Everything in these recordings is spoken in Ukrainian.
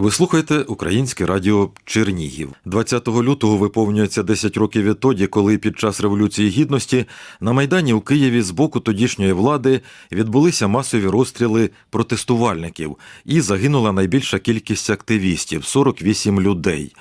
Ви слухаєте Українське радіо Чернігів. 20 лютого виповнюється 10 років відтоді, коли під час Революції Гідності на Майдані у Києві з боку тодішньої влади відбулися масові розстріли протестувальників і загинула найбільша кількість активістів 48 людей.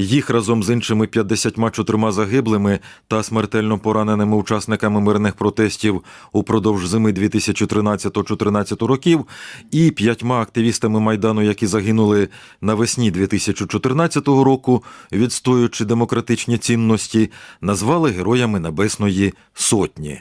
Їх разом з іншими 54 загиблими та смертельно пораненими учасниками мирних протестів упродовж зими 2013-14 років і п'ятьма активістами майдану, які загинули навесні 2014 року, відстоюючи демократичні цінності, назвали героями Небесної Сотні.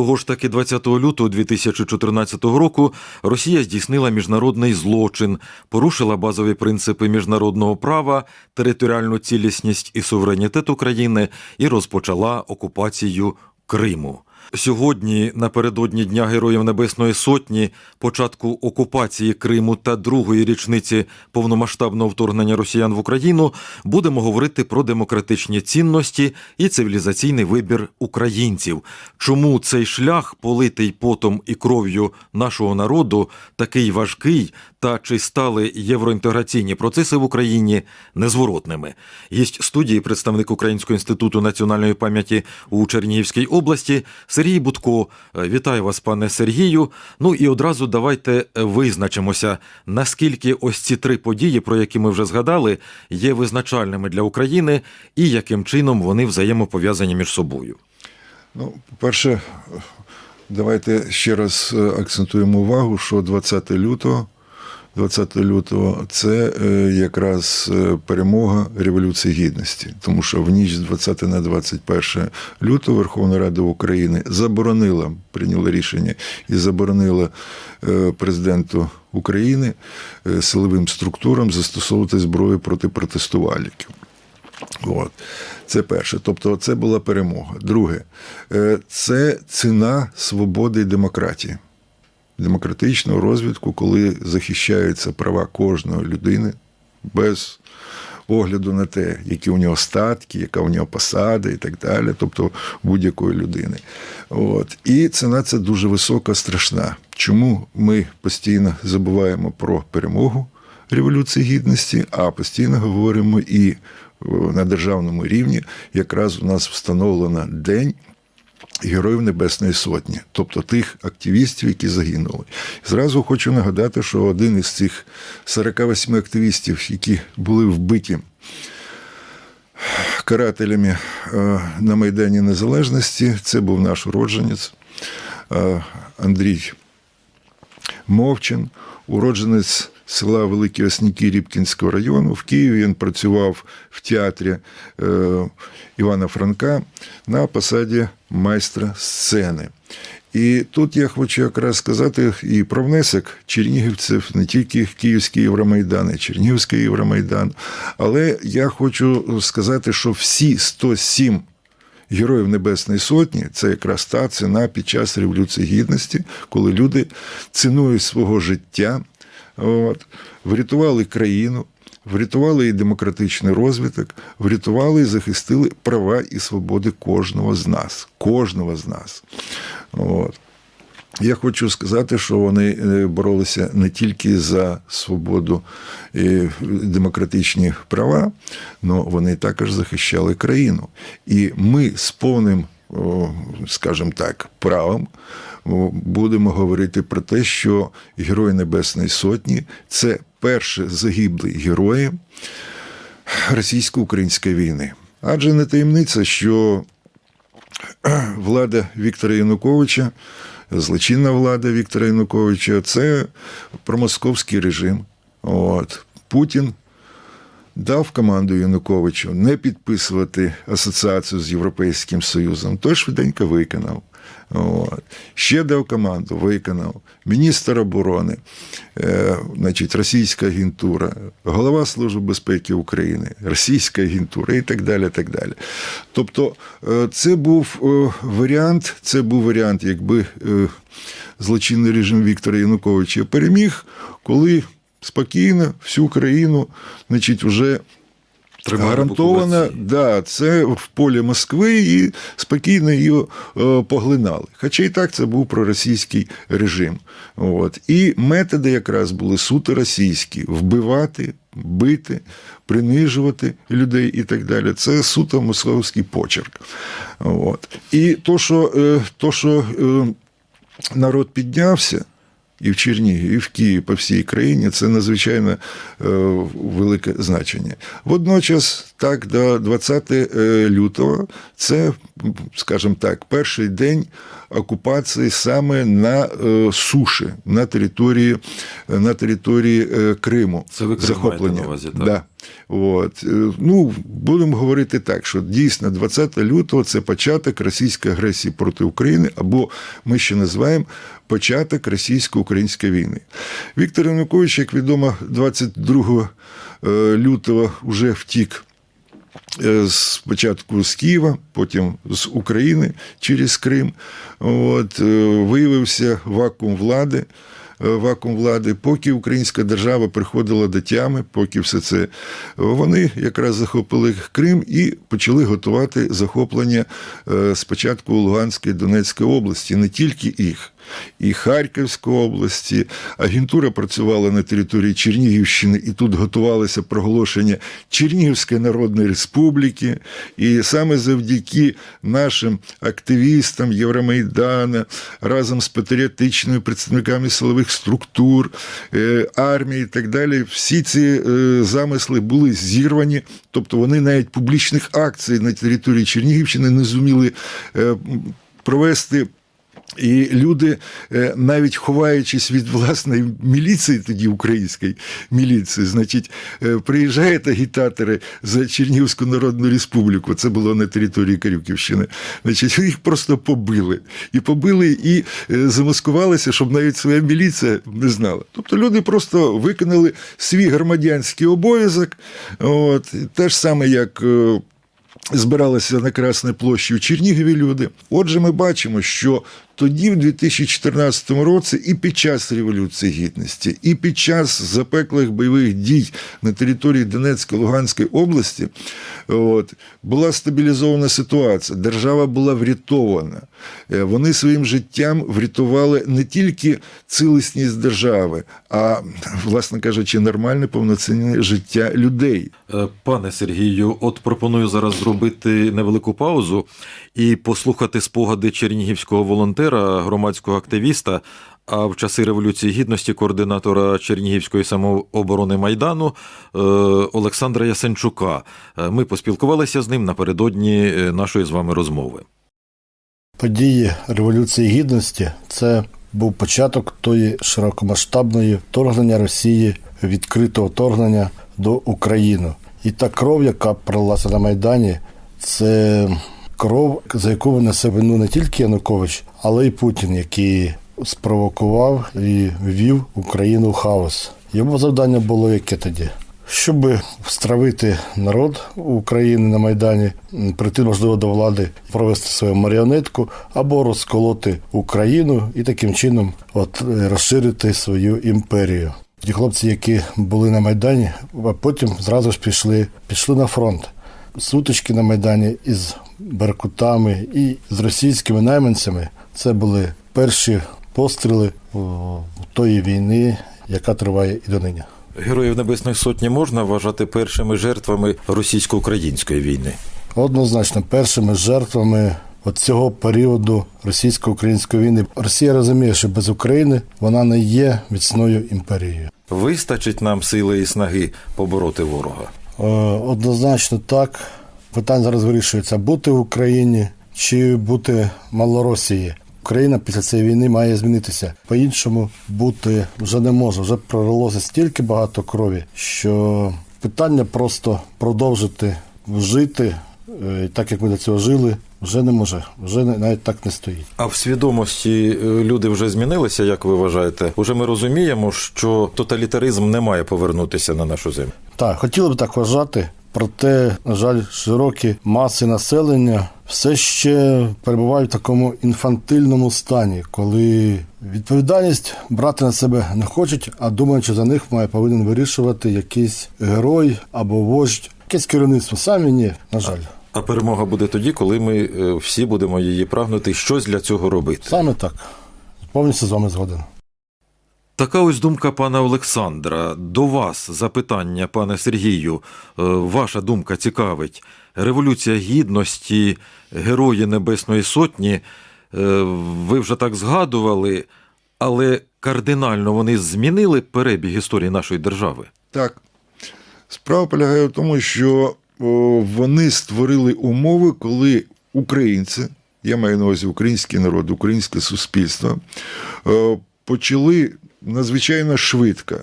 Того ж таки 20 лютого 2014 року Росія здійснила міжнародний злочин, порушила базові принципи міжнародного права, територіальну цілісність і суверенітет України і розпочала окупацію Криму. Сьогодні, напередодні Дня Героїв Небесної Сотні, початку окупації Криму та другої річниці повномасштабного вторгнення росіян в Україну, будемо говорити про демократичні цінності і цивілізаційний вибір українців. Чому цей шлях, политий потом і кров'ю нашого народу, такий важкий, та чи стали євроінтеграційні процеси в Україні незворотними? Єсть студії представник Українського інституту національної пам'яті у Чернігівській області Сергій Будко. Е, Вітаю вас, пане Сергію. Ну і одразу давайте визначимося, наскільки ось ці три події, про які ми вже згадали, є визначальними для України і яким чином вони взаємопов'язані між собою. Ну, по-перше, давайте ще раз е, акцентуємо увагу, що 20 лютого, 20 лютого це е, якраз е, перемога Революції Гідності, тому що в ніч з 20 на 21 лютого Верховна Рада України заборонила, прийняла рішення і заборонила е, президенту України силовим структурам застосовувати зброю проти протестувальників. От. Це перше. Тобто, це була перемога. Друге, це ціна свободи і демократії, демократичного розвитку, коли захищаються права кожної людини без огляду на те, які у нього статки, яка у нього посада і так далі, тобто будь-якої людини. От. І ціна це дуже висока, страшна. Чому ми постійно забуваємо про перемогу Революції Гідності, а постійно говоримо і на державному рівні якраз у нас встановлено день. Героїв Небесної Сотні, тобто тих активістів, які загинули. Зразу хочу нагадати, що один із цих 48 активістів, які були вбиті карателями е, на Майдані Незалежності, це був наш уродженець е, Андрій Мовчин, уродженець села Великі Осніки Рібкінського району. В Києві він працював в театрі е, Івана Франка на посаді майстра сцени. І тут я хочу якраз сказати і про внесок чернігівців, не тільки Київський Євромайдан, і Чернігівський Євромайдан. Але я хочу сказати, що всі 107 Героїв Небесної Сотні це якраз та ціна під час Революції Гідності, коли люди ціною свого життя от, врятували країну, врятували і демократичний розвиток, врятували і захистили права і свободи кожного з нас. Кожного з нас. От. Я хочу сказати, що вони е, боролися не тільки за свободу і демократичні права, але вони також захищали країну. І ми з повним, скажімо так, правом будемо говорити про те, що Герої Небесної Сотні це перші загиблі герої російсько-української війни. Адже не таємниця, що влада Віктора Януковича злочинна влада Віктора Януковича це промосковський режим. От. Путін дав команду Януковичу не підписувати асоціацію з Європейським Союзом, той швиденько виконав. От. Ще дав команду, виконав. Міністр оборони, е, значить, російська агентура, голова Служби безпеки України, російська агентура і так далі. так далі. Тобто, е, це був е, варіант, це був варіант, якби е, злочинний режим Віктора Януковича переміг, коли спокійно всю країну, значить, вже Тримали гарантована, окупації. да, це в полі Москви і спокійно її е, поглинали. Хоча і так це був проросійський режим. От. І методи якраз були суто російські: вбивати, бити, принижувати людей і так далі. Це суто московський почерк. От. І то, що, е, то, що е, народ піднявся. І в Чернігів, і в Києві, по всій країні це надзвичайно е, велике значення. Водночас, так, до 20 е, лютого, це, скажімо так, перший день окупації саме на е, суші, на території, на території е, Криму. Це ви захоплення. на увазі, так? Да. От. Ну, будемо говорити так, що дійсно 20 лютого це початок російської агресії проти України, або ми ще називаємо початок російсько-української війни. Віктор Янукович, як відомо, 22 е, лютого вже втік спочатку з Києва, потім з України через Крим. От, е, виявився вакуум влади. е, Вакуум влади, поки українська держава приходила до тями, поки все це вони якраз захопили Крим і почали готувати захоплення е, спочатку Луганської Донецької області, не тільки їх. І Харківської області агентура працювала на території Чернігівщини, і тут готувалося проголошення Чернігівської Народної Республіки. І саме завдяки нашим активістам Євромайдана разом з патріотичними представниками силових структур, е, армії і так далі, всі ці е, замисли були зірвані. Тобто вони навіть публічних акцій на території Чернігівщини не зуміли е, провести. І люди, е, навіть ховаючись від власної міліції, тоді української міліції, значить, е, приїжджають агітатори за Чернігівську Народну Республіку. Це було на території Карюківщини. Значить, їх просто побили. І побили, і е, замаскувалися, щоб навіть своя міліція не знала. Тобто люди просто виконали свій громадянський обов'язок. От, те ж саме, як. збиралися на Красній площі у Чернігові люди. Отже, ми бачимо, що тоді, в 2014 році, і під час Революції Гідності, і під час запеклих бойових дій на території Донецької Луганської області от, була стабілізована ситуація. Держава була врятована. Е, Вони своїм життям врятували не тільки цілісність держави, а, власне кажучи, нормальне повноцінне життя людей. Е, Пане Сергію, от пропоную зараз зробити невелику паузу і послухати спогади чернігівського волонтера, громадського активіста, а в часи Революції Гідності координатора Чернігівської самооборони Майдану е, Олександра Ясенчука. Ми поспілкувалися з ним напередодні нашої з вами розмови. Події Революції Гідності це був початок тої широкомасштабної вторгнення Росії, відкритого вторгнення до України. І та кров, яка пролилася на Майдані, це кров, за яку несе вину не тільки Янукович, але й Путін, який спровокував і ввів Україну в хаос. Його завдання було яке тоді? Щоб стравити народ України на Майдані, прийти, можливо, до влади, провести свою маріонетку або розколоти Україну і таким чином от, розширити свою імперію. Ті хлопці, які були на Майдані, а потім зразу ж пішли, пішли на фронт. Сутички на Майдані із беркутами і з російськими найманцями це були перші постріли тої війни, яка триває і донині. Героїв Небесної Сотні можна вважати першими жертвами російсько-української війни. Однозначно, першими жертвами от цього періоду російсько-української війни Росія розуміє, що без України вона не є міцною імперією. Вистачить нам сили і снаги побороти ворога. Е, Однозначно так. Питання зараз вирішується бути в Україні чи бути Малоросії. Україна після цієї війни має змінитися. По-іншому бути вже не може. Вже пролилося стільки багато крові, що питання просто продовжити жити е, так, як ми до цього жили, вже не може. Вже навіть так не стоїть. А в свідомості е, люди вже змінилися, як ви вважаєте? Уже ми розуміємо, що тоталітаризм не має повернутися на нашу землю. Так, хотіли б так вважати, проте, на жаль, широкі маси населення все ще перебувають в такому інфантильному стані, коли відповідальність брати на себе не хочуть, а думають, що за них має повинен вирішувати якийсь герой або вождь Якесь керівництво самі ні, на жаль. А перемога буде тоді, коли ми е, всі будемо її прагнути. Щось для цього робити. Саме так. Повністю з вами згоден. Така ось думка пана Олександра. До вас запитання, пане Сергію. Е, Ваша думка цікавить. Революція гідності, герої Небесної Сотні. е, Ви вже так згадували, але кардинально вони змінили перебіг історії нашої держави. Так. Справа полягає в тому, що вони створили умови, коли українці, я маю на увазі український народ, українське суспільство, е, почали надзвичайно швидко,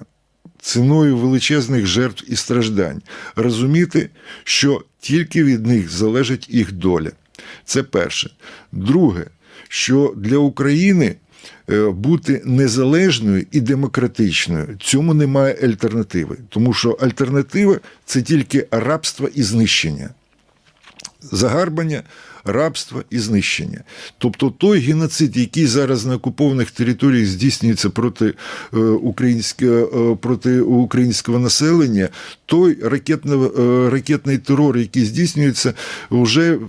ціною величезних жертв і страждань, розуміти, що тільки від них залежить їх доля. Це перше. Друге, що для України е, бути незалежною і демократичною цьому немає альтернативи, тому що альтернатива це тільки рабство і знищення. Загарбання, рабство і знищення. Тобто той геноцид, який зараз на окупованих територіях здійснюється проти, е, е, проти українського населення, той ракетний, е, ракетний терор, який здійснюється, вже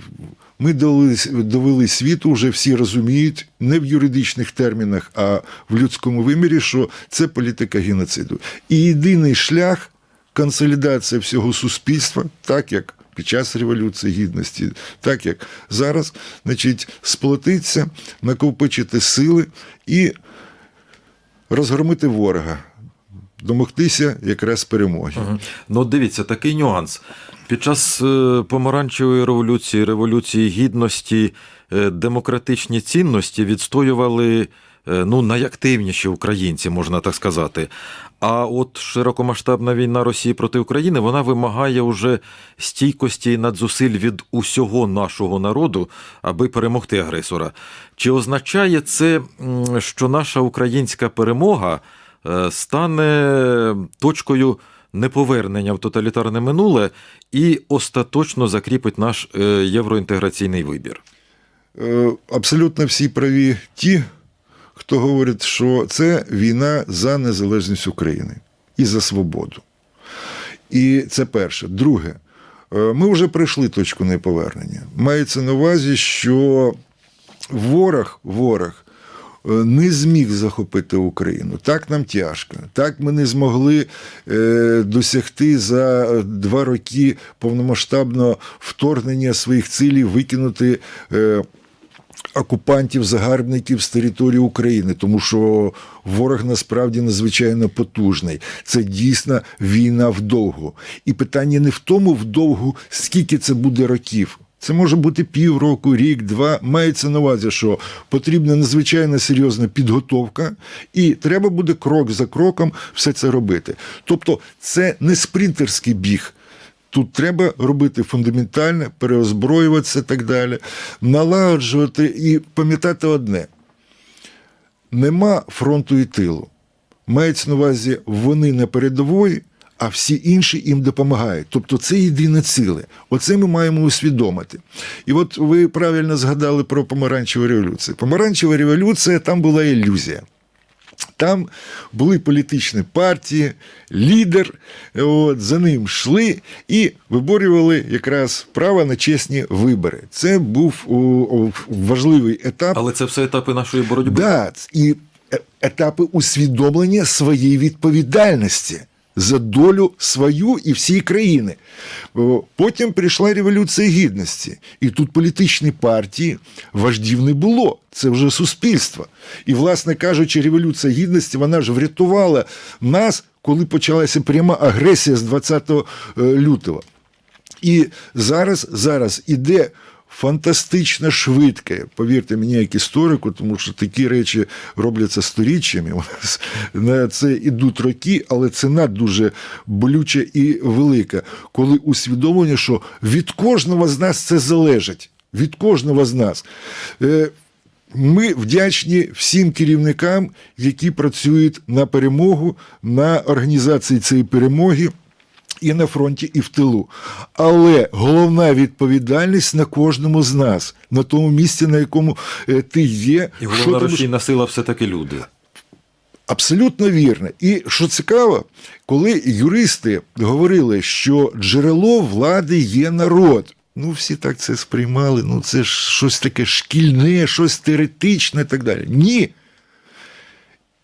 ми довели, довели світу, вже всі розуміють, не в юридичних термінах, а в людському вимірі, що це політика геноциду. І єдиний шлях консолідація всього суспільства, так як під час Революції Гідності, так як зараз, значить, сплотитися, накопичити сили і розгромити ворога, домогтися якраз перемоги. Ну, дивіться, такий нюанс. Під час е, помаранчевої революції, революції гідності, е, демократичні цінності відстоювали ну, найактивніші українці, можна так сказати. А от широкомасштабна війна Росії проти України вона вимагає уже стійкості і надзусиль від усього нашого народу, аби перемогти агресора. Чи означає це, що наша українська перемога е, стане точкою неповернення в тоталітарне минуле і остаточно закріпить наш е, євроінтеграційний вибір? Е, Абсолютно всі праві ті, хто говорить, що це війна за незалежність України і за свободу. І це перше. Друге, е, ми вже пройшли точку неповернення. Мається на увазі, що ворог, ворог е, не зміг захопити Україну. Так нам тяжко. Так ми не змогли е, досягти за два роки повномасштабного вторгнення своїх цілей, викинути. Окупантів, загарбників з території України, тому що ворог насправді надзвичайно потужний. Це дійсно війна вдовгу. І питання не в тому вдовгу, скільки це буде років. Це може бути півроку, рік, два. Мається на увазі, що потрібна надзвичайно серйозна підготовка, і треба буде крок за кроком все це робити. Тобто, це не спринтерський біг. Тут треба робити фундаментальне, переозброюватися і так далі, налагоджувати і пам'ятати одне: нема фронту і тилу. Мається на увазі, вони на передової, а всі інші їм допомагають. Тобто це єдине ціле. Оце ми маємо усвідомити. І от ви правильно згадали про помаранчеву революцію. Помаранчева революція там була ілюзія. Там були політичні партії, лідер, от, за ним йшли і виборювали якраз право на чесні вибори. Це був о, о, важливий етап. Але це все етапи нашої боротьби. Да, і е- етапи усвідомлення своєї відповідальності за долю свою і всієї країни. Потім прийшла революція гідності, і тут політичні партії вождів не було. Це вже суспільство. І, власне кажучи, революція гідності вона ж врятувала нас, коли почалася пряма агресія з 20 лютого. І зараз, зараз іде фантастично швидке, повірте мені, як історику, тому що такі речі робляться сторіччями. У нас на це йдуть роки, але ціна дуже болюча і велика, коли усвідомлення, що від кожного з нас це залежить. Від кожного з нас. Е, Ми вдячні всім керівникам, які працюють на перемогу, на організації цієї перемоги і на фронті, і в тилу. Але головна відповідальність на кожному з нас, на тому місці, на якому е, ти є. І головна рушійна сила все-таки люди. Абсолютно вірно. І що цікаво, коли юристи говорили, що джерело влади є народ. Ну, всі так це сприймали. Ну, це ж щось таке шкільне, щось теоретичне і так далі. Ні.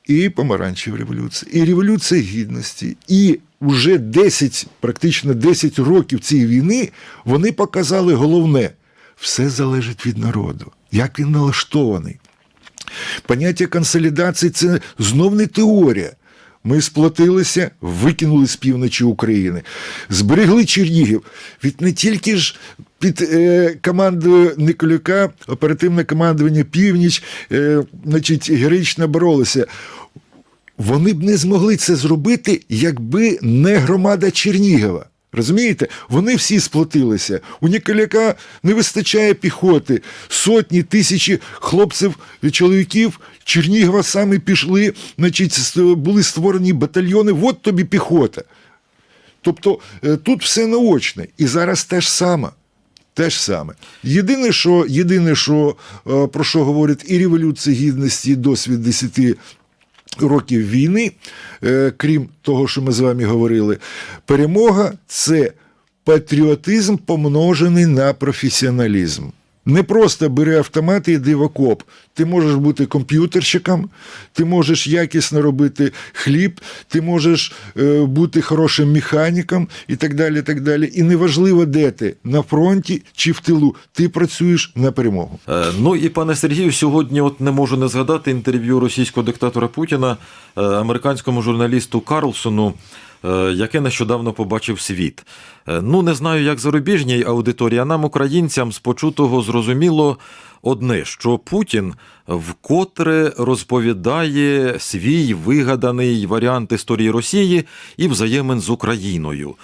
І помаранчева революція, і революція гідності, і вже 10, практично 10 років цієї війни вони показали головне: все залежить від народу, як він налаштований. Поняття консолідації це знов не теорія. Ми сплотилися, викинули з півночі України, зберегли Чернігів. Від не тільки ж під е, командою Николюка, оперативне командування Північ, е, значить, героїчно боролися. Вони б не змогли це зробити, якби не громада Чернігова. Розумієте? Вони всі сплотилися. У Ніколяка не вистачає піхоти. Сотні тисячі хлопців і чоловіків Чернігова самі пішли, значить, були створені батальйони. От тобі піхота. Тобто е, тут все наочне. І зараз те ж саме. Те ж саме. Єдине, що, єдине, що е, про що говорить і Революція Гідності, і досвід 10 років війни, е, крім того, що ми з вами говорили, перемога це патріотизм, помножений на професіоналізм. Не просто бери автомат і йди в окоп. Ти можеш бути комп'ютерщиком, ти можеш якісно робити хліб, ти можеш е, бути хорошим механіком і так далі. Так далі. І неважливо, де ти на фронті чи в тилу, ти працюєш на перемогу. Е, Ну і пане Сергію, сьогодні от не можу не згадати інтерв'ю російського диктатора Путіна е, американському журналісту Карлсону, яке нещодавно побачив світ. Е, Ну не знаю, як зарубіжній аудиторії, а нам, українцям, з почутого зрозуміло одне, що Путін вкотре розповідає свій вигаданий варіант історії Росії і взаємин з Україною.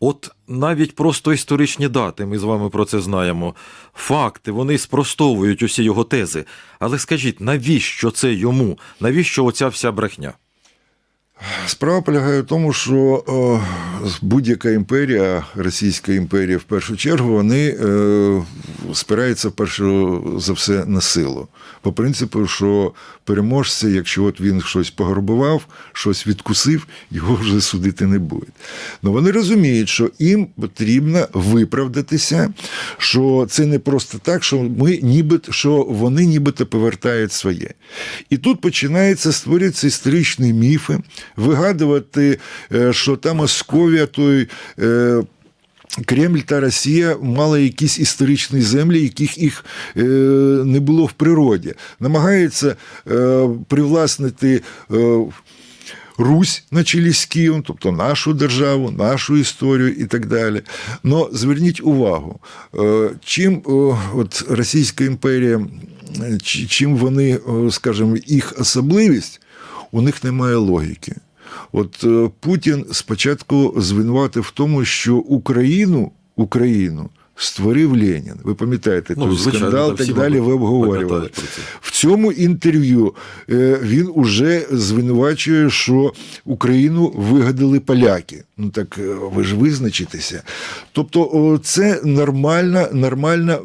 От навіть просто історичні дати, ми з вами про це знаємо. Факти, вони спростовують усі його тези. Але скажіть, навіщо це йому? Навіщо оця вся брехня? Справа полягає в тому, що будь-яка імперія, Російська імперія в першу чергу, вони е, спираються перше за все на силу. По принципу, що переможця, якщо от він щось пограбував, щось відкусив, його вже судити не будуть. Ну вони розуміють, що їм потрібно виправдатися, що це не просто так, що ми ніби що вони нібито повертають своє. І тут починається створюються історичні міфи, вигадувати, е, що та Московія, той. е, Кремль та Росія мали якісь історичні землі, яких їх е, не було в природі. Намагаються привласнити. Русь на чолі з Києвом, тобто нашу державу, нашу історію і так далі. Но зверніть увагу, чим от Російська імперія, чим вони, скажімо, їх особливість, у них немає логіки. От е, Путін спочатку звинуватив в тому, що Україну, Україну створив Ленін. Ви пам'ятаєте, Ну, той звичайно, скандал та так далі. Ви обговорювали. В цьому інтерв'ю е, він уже звинувачує, що Україну вигадали поляки. Ну так е, ви ж визначитеся. Тобто, це нормальна, нормальна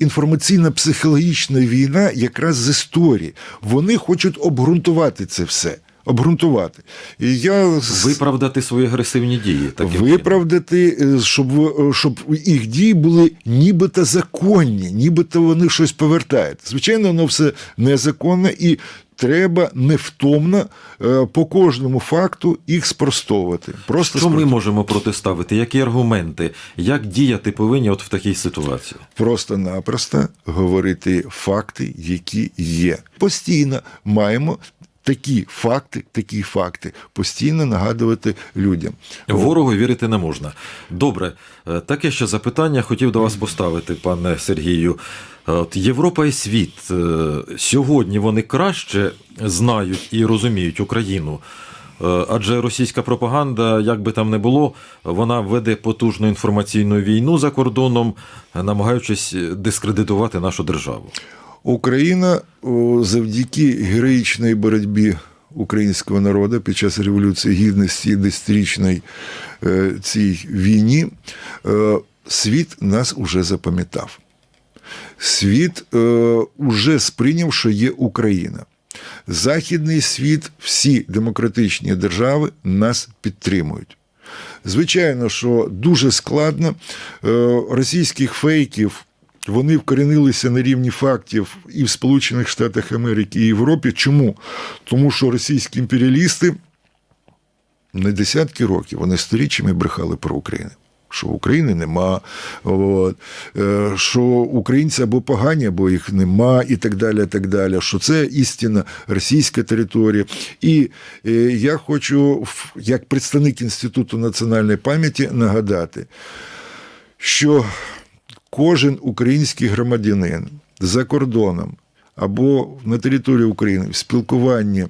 інформаційно-психологічна війна якраз з історії. Вони хочуть обґрунтувати це все. Обґрунтувати. І я Виправдати свої агресивні дії. Таким виправдати, е, щоб, в- щоб їх дії були нібито законні, нібито вони щось повертають. Звичайно, воно все незаконне і треба невтомно е, по кожному факту їх спростовувати. Просто Що ми можемо протиставити? Які аргументи? Як діяти повинні от в такій ситуації? просто-напросто говорити факти, які є. Постійно маємо. Такі факти, такі факти постійно нагадувати людям. Ворогу вірити не можна. Добре, е, таке ще запитання хотів до вас поставити, пане Сергію. Е, От Європа і світ е, сьогодні вони краще знають і розуміють Україну. Адже російська пропаганда, як би там не було, вона веде потужну інформаційну війну за кордоном, намагаючись дискредитувати нашу державу. Україна завдяки героїчній боротьбі українського народу під час Революції Гідності і десятирічної е, цій війні, е, світ нас уже запам'ятав. Світ е, уже сприйняв, що є Україна. Західний світ, всі демократичні держави нас підтримують. Звичайно, що дуже складно російських фейків. Вони вкорінилися на рівні фактів і в Сполучених Штатах Америки, і Європі. Чому? Тому що російські імперіалісти не десятки років, вони сторіччями брехали про Україну. Що України нема, от, е, що українці або погані, або їх нема, і так далі. так далі, Що це істинна російська територія. І е, я хочу, як представник Інституту національної пам'яті, нагадати, що кожен український громадянин за кордоном або на території України в спілкуванні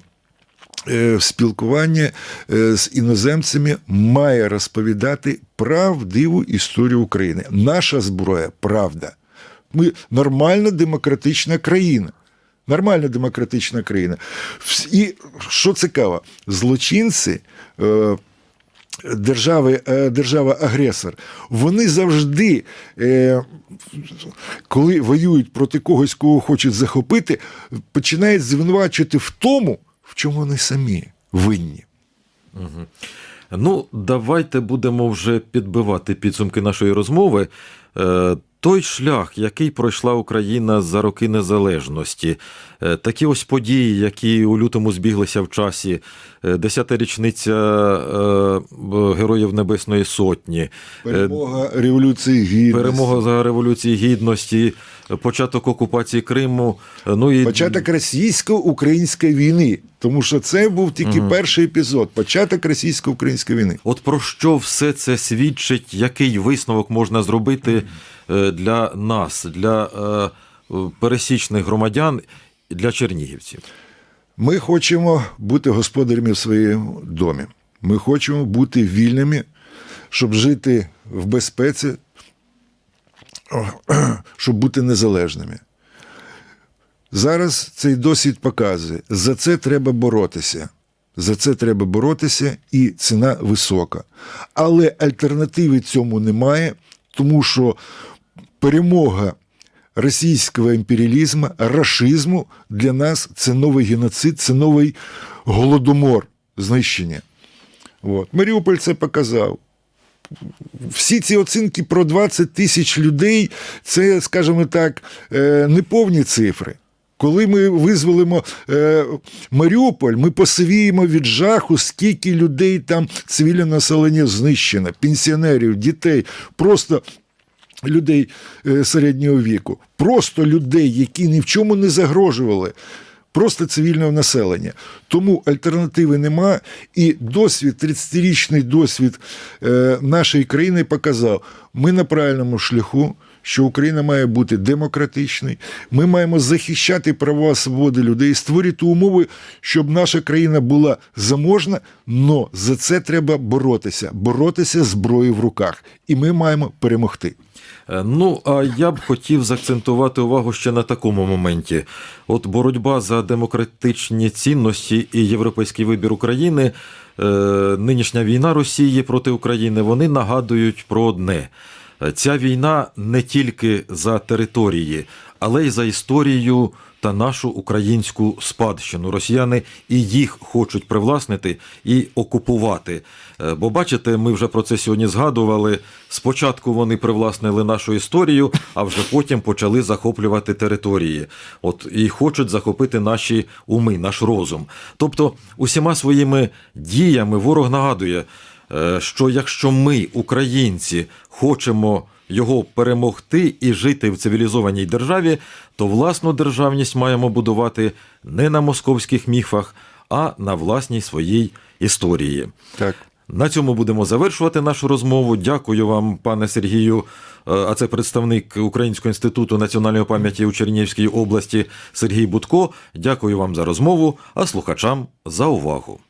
е, в спілкуванні е, з іноземцями має розповідати правдиву історію України. Наша зброя правда. Ми нормальна демократична країна. Нормальна демократична країна. І що цікаво, злочинці. Е, Держави, е, держава-агресор, вони завжди, е, коли воюють проти когось, кого хочуть захопити, починають звинувачувати в тому, в чому вони самі винні. Ну, давайте будемо вже підбивати підсумки нашої розмови. Той шлях, який пройшла Україна за роки незалежності, е, такі ось події, які у лютому збіглися в часі, е, десята річниця е, Героїв Небесної Сотні, Перемога Революції Гідності. перемога за Революції Гідності, початок окупації Криму. Ну і Початок російсько-української війни. Тому що це був тільки перший епізод. Початок російсько-української війни. От про що все це свідчить, який висновок можна зробити для нас, для е, е, пересічних громадян, для чернігівців? Ми хочемо бути господарями в своєму домі. Ми хочемо бути вільними, щоб жити в безпеці, щоб бути незалежними. Зараз цей досвід показує, за це треба боротися. За це треба боротися, і ціна висока. Але альтернативи цьому немає, тому що перемога російського імперіалізму, рашизму для нас це новий геноцид, це новий голодомор, знищення. От. Маріуполь це показав. Всі ці оцінки про 20 тисяч людей це, скажімо так, е, неповні цифри. Коли ми визволимо е, Маріуполь, ми посивіємо від жаху, скільки людей там цивільне населення знищено, пенсіонерів, дітей, просто людей е, середнього віку, просто людей, які ні в чому не загрожували. Просто цивільного населення. Тому альтернативи нема. І досвід, 30-річний досвід е, нашої країни показав, ми на правильному шляху, що Україна має бути демократичною. Ми маємо захищати права свободи людей, створити умови, щоб наша країна була заможна, але за це треба боротися, боротися зброєю в руках. І ми маємо перемогти. Е, Ну, а я б хотів заакцентувати увагу ще на такому моменті. От боротьба за демократичні цінності і європейський вибір України, е, нинішня війна Росії проти України, вони нагадують про одне. Ця війна не тільки за території, але й за історію та нашу українську спадщину. Росіяни і їх хочуть привласнити і окупувати. Е, Бо бачите, ми вже про це сьогодні згадували. Спочатку вони привласнили нашу історію, а вже потім почали захоплювати території. От і хочуть захопити наші уми, наш розум. Тобто, усіма своїми діями ворог нагадує, е, що якщо ми, українці, хочемо його перемогти і жити в цивілізованій державі, то власну державність маємо будувати не на московських міфах, а на власній своїй історії. Так. На цьому будемо завершувати нашу розмову. Дякую вам, пане Сергію. Е, А це представник Українського інституту національної пам'яті у Чернігівській області Сергій Будко. Дякую вам за розмову, а слухачам за увагу.